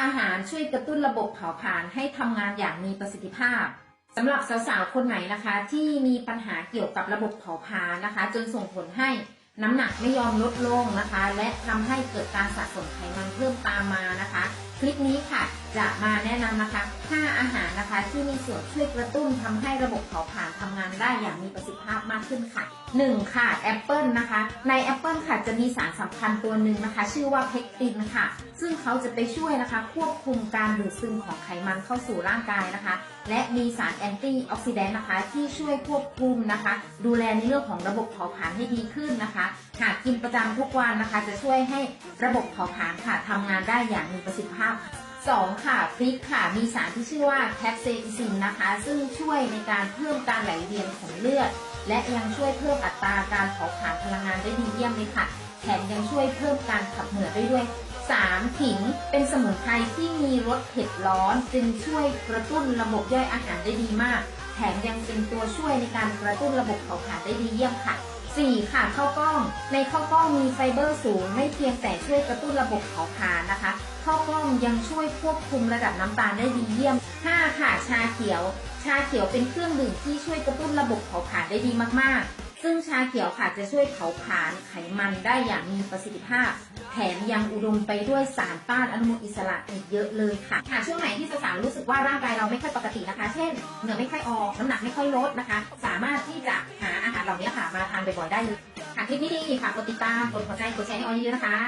อาหารช่วยกระตุ้นระบบเผาผลาญให้ทำงานอย่างมีประสิทธิภาพสำหรับสาวๆคนไหนนะคะ ที่มีปัญหาเกี่ยวกับระบบเผาผลาญนะคะ จนส่งผลให้ น้ำหนักไม่ยอมลดลงนะคะ และทำให้เกิดการสะสมไขมันเพิ่มตามมานะคะ คลิปนี้ค่ะจะมาแนะนำนะคะ5อาหารนะคะ ที่มีส่วนช่วยกระตุ้นทำให้ระบบเผาผลาญทำงานได้อย่างมีประสิทธิภาพมากขึ้นค่ะ 1. ค่ะแอปเปิลนะคะ ในแอปเปิลค่ะจะมีสารสำคัญตัวหนึ่งนะคะ ชื่อว่าเพกตินค่ะ ซึ่งเขาจะไปช่วยนะคะ ควบคุมการดูดซึมของไขมันเข้าสู่ร่างกายนะคะ และมีสารแอนตี้ออกซิแดนต์นะคะ ที่ช่วยควบคุมนะคะ ดูแลในเรื่องของระบบเผาผลาญให้ดีขึ้นนะคะหากกินประจำทุกวันนะคะ จะช่วยให้ระบบเผาผลาญค่ะทำงานได้อย่างมีประสิทธิภาพ2ค่ะพริกค่ะมีสารที่ชื่อว่าแคปเซอิซินนะคะ ซึ่งช่วยในการเพิ่มการไหลเวียนของเลือด และยังช่วยเพิ่มอัตราการเผาผลาญพลังงานได้ดีเยี่ยมเลยค่ะแถมยังช่วยเพิ่มการขับเหงื่อได้ด้วย 3. ขิงเป็นสมุนไพรที่มีรสเผ็ดร้อน จึงช่วยกระตุ้นระบบย่อยอาหารได้ดีมาก แถมยังเป็นตัวช่วยในการกระตุ้นระบบเผาผลาญได้ดีเยี่ยมค่ะ 4. ค่ะข้าวกล้อง ในข้าวกล้องมีไฟเบอร์สูง ไม่เพียงแต่ช่วยกระตุ้นระบบเผาผลาญนะคะข้าวกล้องยังช่วยควบคุมระดับน้ำตาลได้ดีเยี่ยม 5. ค่ะ ชาเขียว ชาเขียวเป็นเครื่องดื่มที่ช่วยกระตุ้นระบบเผาผลาญได้ดีมากๆซึ่งชาเขียวค่ะจะช่วยเผาผลาญไขมันได้อย่างมีประสิทธิภาพ แถมยังอุดมไปด้วยสารต้านอนุมูลอิสระอีกเยอะเลยค่ะหากช่วงไหนที่สาวรู้สึกว่าร่างกายเราไม่ค่อยปกตินะคะ เช่นเหงื่อไม่ค่อยออก น้ำหนักไม่ค่อยลดนะคะ สามารถที่จะ เหล่านี้ค่ะมาทานบ่อยๆได้เลยหากคลิปนี้ดีค่ะกดติดตามกดหัวใจกดแชร์ให้ออยเยอะๆนะคะ